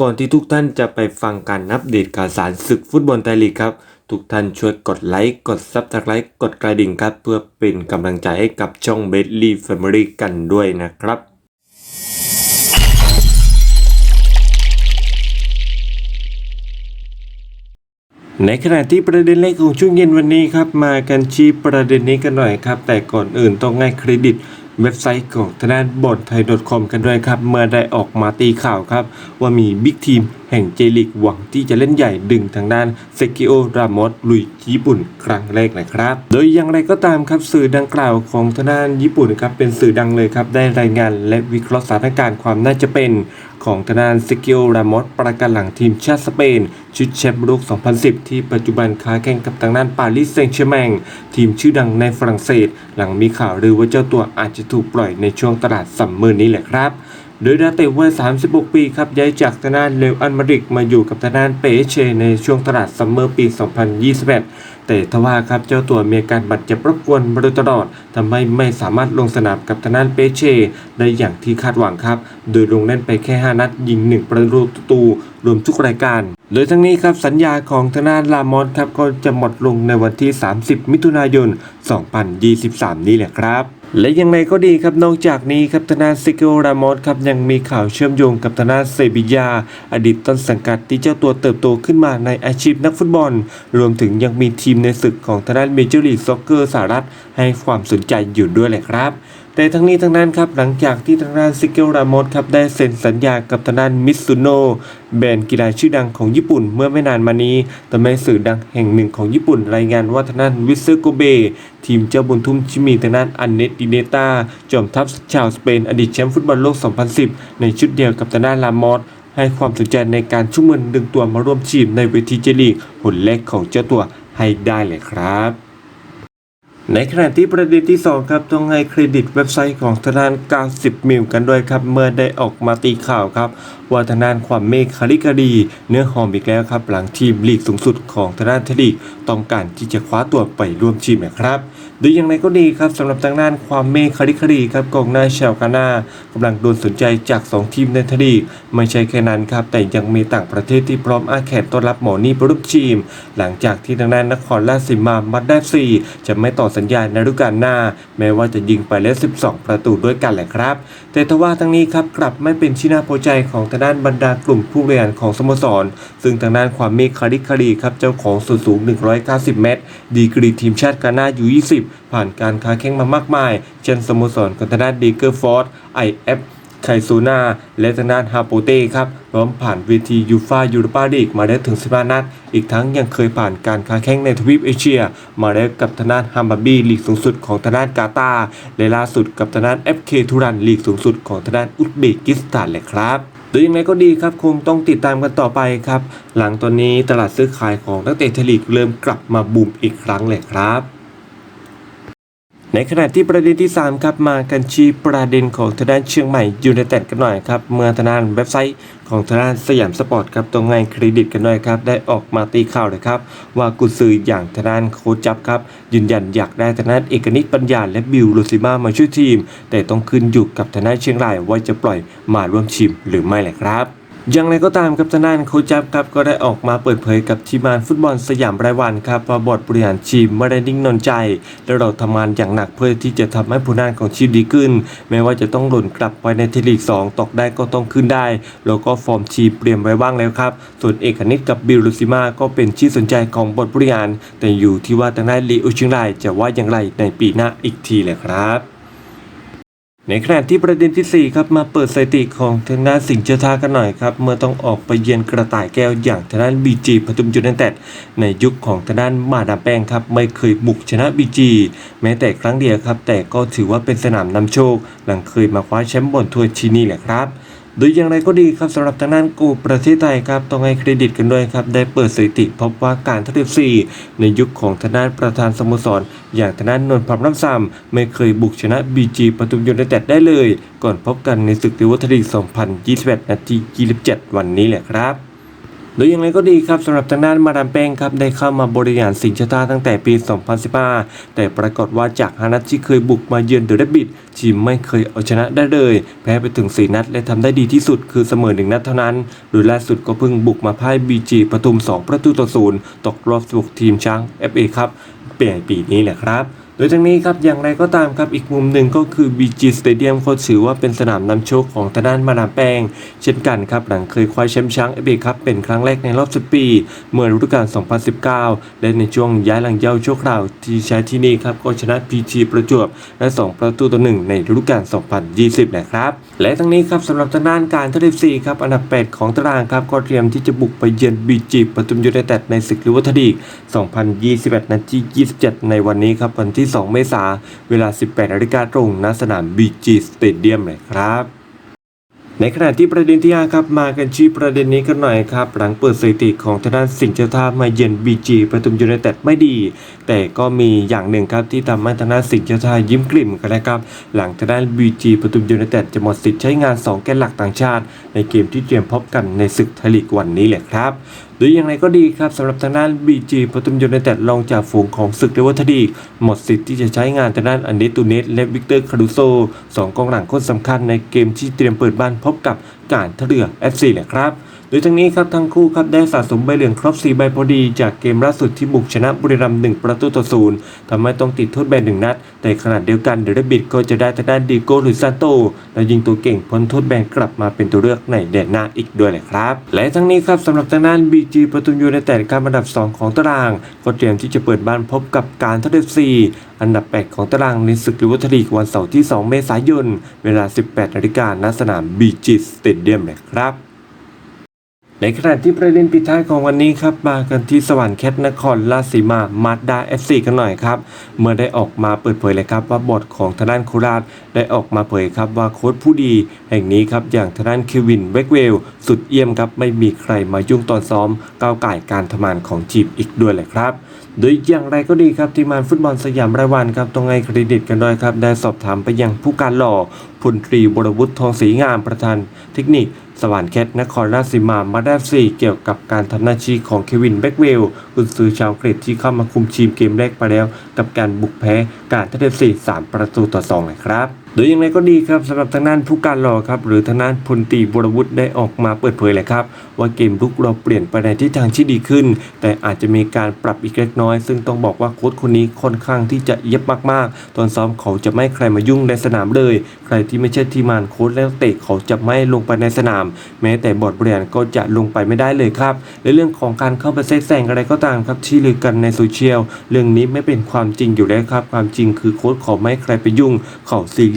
ก่อนที่ทุกท่านจะไปฟังการอัปเดตข่าวสารศึกฟุตบอลไทยลีกครับ ทุกท่านช่วยกดไลค์ กดซับสไครต์กดกระดิ่งครับ เพื่อเป็นกำลังใจให้กับช่องเบสลี่แฟมิลี่กันด้วยนะครับ ในขณะที่ประเด็นแรกของช่วงเย็นวันนี้ครับ มากันชี้ประเด็นนี้กันหน่อยครับ แต่ก่อนอื่นต้องให้เครดิต เว็บไซต์ของทางด้านบอลไทย .com กันด้วยครับ เมื่อได้ออกมาตีข่าวครับ ว่ามีบิ๊กทีมแห่งเจลิกหวังที่จะเล่นใหญ่ดึงทางด้านเซกิโอรามอสลุยญี่ปุ่นครั้งแรกนะครับ โดยอย่างไรก็ตามครับสื่อดังกล่าวของทนานญี่ปุ่นครับเป็นสื่อดังเลยครับได้รายงานและวิเคราะห์สถานการณ์ความน่าจะเป็น ของทนานซิกิโอรามอสประกันหลังทีมชาติสเปน ชุดแชมป์โลก 2010 ที่ปัจจุบันค้าแข่งกับทางด้านปารีสแซงต์แชร์แมง ทีมชื่อดังในฝรั่งเศส หลังมีข่าวลือว่าเจ้าตัวอาจจะถูกปล่อยในช่วงตลาดสัมเมอร์นี้แหละครับ โดยดาวเตะวัย 36 ปีครับย้ายจากทางด้านเลวอันมาริกมาอยู่กับทางด้านเปเชในช่วงตลาดซัมเมอร์ปี 2021 แต่ทว่าครับเจ้าตัวมีอาการบาดเจ็บรบกวนมาโดยตลอดทำให้ไม่สามารถลงสนามกับทางด้านเปเชได้อย่างที่คาดหวังครับ โดยลงเล่นไปแค่ 5 นัดยิง 1 ประตูรวมทุกรายการ โดยทั้งนี้ครับสัญญาของทางด้านลามอสครับก็จะหมดลงในวันที่ 30 มิถุนายน 2023 นี้แหละครับ และยังไงก็ดีครับนอกจากนี้ครับทนาซิเกโอรามอสครับยังมีข่าวเชื่อมโยงกับทนาเซบิยา อดีตต้นสังกัดที่เจ้าตัวเติบโตขึ้นมาในอาชีพนักฟุตบอล รวมถึงยังมีทีมในศึกของทนาเมเจอร์ลีกซ็อกเกอร์สหรัฐให้ความสนใจอยู่ด้วยแหละครับ แต่ทั้งนี้ทั้งนั้นครับหลังจากที่ทางด้านซิเกลรามอสครับได้เซ็นสัญญากับทางด้านมิซุโนะแบรนด์กีฬาชื่อดังของญี่ปุ่นเมื่อไม่นานมานี้ทำให้สื่อดังแห่งหนึ่งของญี่ปุ่น รายงานว่าทางด้านวิสเซอร์โกเบ ทีมเจ้าบุญทุ่มที่มีทางด้านอันเนตดิเนตาจอมทัพชาวสเปนอดีตแชมป์ฟุตบอลโลก 2010 ในชุดเดียวกับทางด้านลามอสให้ความสนใจในการชุ่มเงินดึงตัวมาร่วมทีมในเวทีเจลีกผลแรกของเจ้าตัวให้ได้เลยครับ ในขณะที่ประเด็นที่ 2 ครับต้องให้เครดิตเว็บไซต์ของทาคาร90มิลกันด้วยครับ เมื่อได้ออกมาตีข่าวครับ ว่าทางด้านความเมฆคาริกาดี เนื้อหอมอีกแล้วครับ หลังทีมลีกสูงสุดของทางด้านเทลีกต้องการที่จะคว้าตัวไปร่วมทีมนะครับโดยอย่างไรก็ดีครับสำหรับทางด้านความเมฆคาริกาดีครับกองหน้าชาวกาน่ากำลังโดนสนใจจาก 2 ทีมในเทลีกไม่ใช่แค่นั้นครับ แต่ยังมีต่างประเทศที่พร้อมอาแขนต้อนรับหมอนี่ปรุกทีม หลังจากที่ทางด้านนครราชสีมามัดได้ซีจะไม่ต่อสัญญาในฤดูกาลหน้า แม้ว่าจะยิงไปแล้ว 12 ประตูด้วยกันแหละครับ แต่ทว่าทั้งนี้ครับกลับไม่เป็นที่น่าพอใจของทางด้านบรรดากลุ่มผู้บริหารของสโมสร ซึ่งทางด้านความเมฆคาริคารีครับเจ้าของส่วนสูง 190 เมตร ดีกรีทีมชาติกาน่าอยู่ 20 ผ่านการค้าแข่งมามากมาย เช่นสโมสรของทางด้านดีเกอร์ฟอร์ดไอเอฟไคซูนาและทางด้านฮาโปเต้ครับพร้อมผ่านเวทียูฟายูโรปาลีกมาได้ถึง 15 นัด อีกทั้งยังเคยผ่านการค้าแข่งในทวีปเอเชีย มาแล้วกับทางด้านฮัมบาบีลีกสูงสุดของทางด้านกาตาร์และล่าสุดกับทางด้าน FK ทุรันลีกสูงสุดของทางด้านอุซเบกิสถานเลยครับ หรือยังไงก็ดีครับคงต้องติดตามกันต่อไปครับ หลังตอนนี้ตลาดซื้อขายของนักเตะไทลีกเริ่มกลับมาบูมอีกครั้งเลยครับ ในขณะที่ประเด็นที่ 3 ครับมากันชี้ประเด็นของทางด้านเชียงใหม่ยูไนเต็ดกันหน่อยครับเมื่อทางด้านเว็บไซต์ของทางด้านสยามสปอร์ตครับตรงไงเครดิตกันหน่อยครับได้ออกมาตีข่าวเลยครับว่ากุซืออย่างทางด้านโค้ชจับครับยืนยันอยากได้ทางด้านเอกนิตปัญญาและบิวลูซิมามาช่วยทีม แต่ต้องขึ้นอยู่กับทางด้านเชียงรายว่าจะปล่อยมาร่วมทีมหรือไม่แหละครับ อย่างไรก็ตามครับทางด้านโค้ชจับครับก็ได้ออกมาเปิดเผยกับทีมงานฟุตบอลสยามรายวันครับว่าบอร์ดบริหารทีมไม่ได้นิ่งนอนใจ และเราทำงานอย่างหนักเพื่อที่จะทำให้ผลงานของทีมดีขึ้น แม้ว่าจะต้องหล่นกลับไปในเทลีก 2 ตกได้ก็ต้องขึ้นได้ แล้วก็ฟอร์มทีมเปลี่ยนไว้บ้างแล้วครับ ส่วนเอกนิตกับบิลลูซิมาก็เป็นที่สนใจของบอร์ดบริหาร แต่อยู่ที่ว่าทางด้านลีอุชิงรายจะว่าอย่างไรในปีหน้าอีกทีแหละครับ ในขณะที่ประเด็นที่ 4 ครับมาเปิดสถิติของทางด้านสิงห์เจอทากันหน่อยครับ เมื่อต้องออกไปเยือนกระต่ายแก้วอย่างทางด้านบีจีปทุมยูไนเต็ดในยุคของทางด้านมาดามแป้งครับ ไม่เคยบุกชนะบีจีแม้แต่ครั้งเดียวครับ แต่ก็ถือว่าเป็นสนามนำโชค หลังเคยมาคว้าแชมป์บอลถ้วยที่นี่แหละครับ โดยอย่างไรก็ดีครับสำหรับทางด้านกูประเทศไทยครับต้องให้เครดิตกันด้วยครับได้เปิดสถิติพบว่าการทัดเทียบสี่ในยุคของทางด้านประธานสโมสร อย่างทางด้านนนท์พรมน้ำซ้ำไม่เคยบุกชนะบีจีปทุมยูไนเต็ดได้เลย ก่อนพบกันในศึกเทวทลี2021 นาที 27 วันนี้แหละครับ โดยอย่างไรก็ดีครับสำหรับทางด้านมาดามแป้งครับได้เข้ามาบริหารสิงห์ชตาตั้งแต่ปี 2015 แต่ปรากฏว่าจากฮานัดที่เคยบุกมาเยือนเดอะเรบิททีมไม่เคยเอาชนะได้เลย แพ้ไปถึง 4 นัด และทำได้ดีที่สุดคือเสมอ1นัดเท่านั้น โดยล่าสุดก็เพิ่งบุกมาพ่ายบีจีปทุม 2 ประตูต่อศูนย์ตกรอบสุกทีมช้าง FA ครับเปลี่ยนปีนี้แหละครับ โดยทั้งนี้ครับอย่างไรก็ตามครับอีกมุมหนึ่งก็คือ BG Stadium เขาถือว่าเป็นสนามนำโชคของทางด้านมาดามแป้ง เช่นกันครับหลังเคยคว้าแชมป์ช้างเอเบครับเป็นครั้งแรกในรอบ 10 ปี เมื่อฤดูกาล 2019 และในช่วงย้ายหลังเย้าชั่วคราวที่ใช้ที่นี่ครับก็ชนะ PG ประจวบและ 2 ประตูต่อ1ในฤดูกาล 2020 นะครับและทั้งนี้ครับสำหรับทางด้านการทัพเซีครับอันดับ 8 ของตารางครับก็เตรียมที่จะบุกไปเยือน BG ปทุมยูไนเต็ดในศึกลิเวอร์ดีก2021 นัดที่ 27 ในวันนี้ครับวันที่2 เมษายนเวลา 18นาฬิกาตรงณสนาม BG Stadium เลยครับในขณะที่ประเด็นที่5ครับมากันที่ประเด็นนี้กันหน่อยครับ หลังเปิดสถิติของทางด้านสิงห์เจ้าท่ามาเยือน BG ประตูยูไนเต็ดไม่ดี แต่ก็มีอย่างหนึ่งครับที่ทำให้ทางด้านสิงห์เจ้าท่ายิ้มกลิ่มกันนะครับ หลังทางด้าน BG ประตูยูไนเต็ดจะหมดสิทธิ์ใช้งาน 2 แกนหลักต่างชาติ ในเกมที่เตรียมพบกันในศึกไทยลีกวันนี้แหละครับ โดยอย่างไรก็ดีครับสำหรับทางด้าน BG ปทุมยูไนเต็ดลองจากฝูงของศึกเลเวอร์ทดีกหมดสิทธิ์ที่จะใช้งานทางด้านอันเดตูเนสและวิกเตอร์คารูโซสองกองหลังคนสำคัญในเกมที่เตรียมเปิดบ้านพบกับการท่าเรือ FC แหละครับ โดยทั้งนี้ครับทั้งคู่ครับได้สะสมใบเหลืองครบ4ใบพอดีจากเกมล่าสุดที่บุกชนะบุรีรัมย์1ประตูต่อศูนย์ทำให้ต้องติดโทษแบนหนึ่งนัด แต่ขณะเดียวกันเดรบิดก็จะได้ทางด้านดีโก้หรือซานโต และยิงตัวเก่งพ้นโทษแบนกลับมาเป็นตัวเลือกในแดนหน้าอีกด้วยแหละครับ และทั้งนี้ครับสำหรับทางด้าน BG ประตูยูไนเต็ดการอันดับ 2 ของตาราง ก็เตรียมที่จะเปิดบ้านพบกับการท่าเรือซีอันดับ 8 ของตารางในศึกลิเวอร์ลีกวันเสาร์ที่ 2 เมษายน เวลา 18นาฬิกาณสนาม BG Stadium เลยครับ ในขณะที่ประเด็นปิดท้ายของวันนี้ครับมากันที่สวรรค์แคทนครราชสีมามาดดา FC กันหน่อยครับ เมื่อได้ออกมาเปิดเผยเลยครับว่าบทของทางด้านโคราชได้ออกมาเผยครับว่าโค้ชผู้ดี แห่งนี้ครับอย่างทางด้านเควินเวกเวล สุดเยี่ยมครับไม่มีใครมายุ่งตอนซ้อมก้าวไก่การทำงานของทีมอีกด้วยเลยครับโดยอย่างไรก็ดีครับทีมงานฟุตบอลสยามรายวันครับต้องให้เครดิตกันด้วยครับ ได้สอบถามไปยังผู้การหล่อพลตรีบรวุฒิทองศรีงามประธานเทคนิค สวรรค์แคทนครราชสีมามาได้สี่เกี่ยวกับการทำหน้าที่ของเควินแบ็กเวลกุนซือชาวอังกฤษที่เข้ามาคุมทีมเกมแรกไปแล้ว กับการบุกแพ้การทัพเรือสี่สามประตูต่อสองเลยครับโดยอย่างไรก็ดีครับสำหรับทางด้านผู้การหล่อครับหรือทางด้านพลตีบรวุฒิได้ออกมาเปิดเผยเลยครับ ว่าเกมลุกเราเปลี่ยนไปในทิศทางที่ดีขึ้น แต่อาจจะมีการปรับอีกเล็กน้อย ซึ่งต้องบอกว่าโค้ชคนนี้ค่อนข้างที่จะเย็บมากๆ ตอนซ้อมเขาจะไม่ใครมายุ่งในสนามเลย ใครที่ไม่ใช่ทีมานโค้ชและนักเตะเขาจะไม่ลงไปในสนาม แม้แต่บอร์ดบริหารก็จะลงไปไม่ได้เลยครับในเรื่องของการเข้าไปแทรกแซงอะไรก็ตามครับที่ลือกันในโซเชียลเรื่องนี้ไม่เป็นความจริงอยู่แล้วครับ ความจริงคือโค้ชเขาไม่ให้ใครไปยุ่งเขาซีเ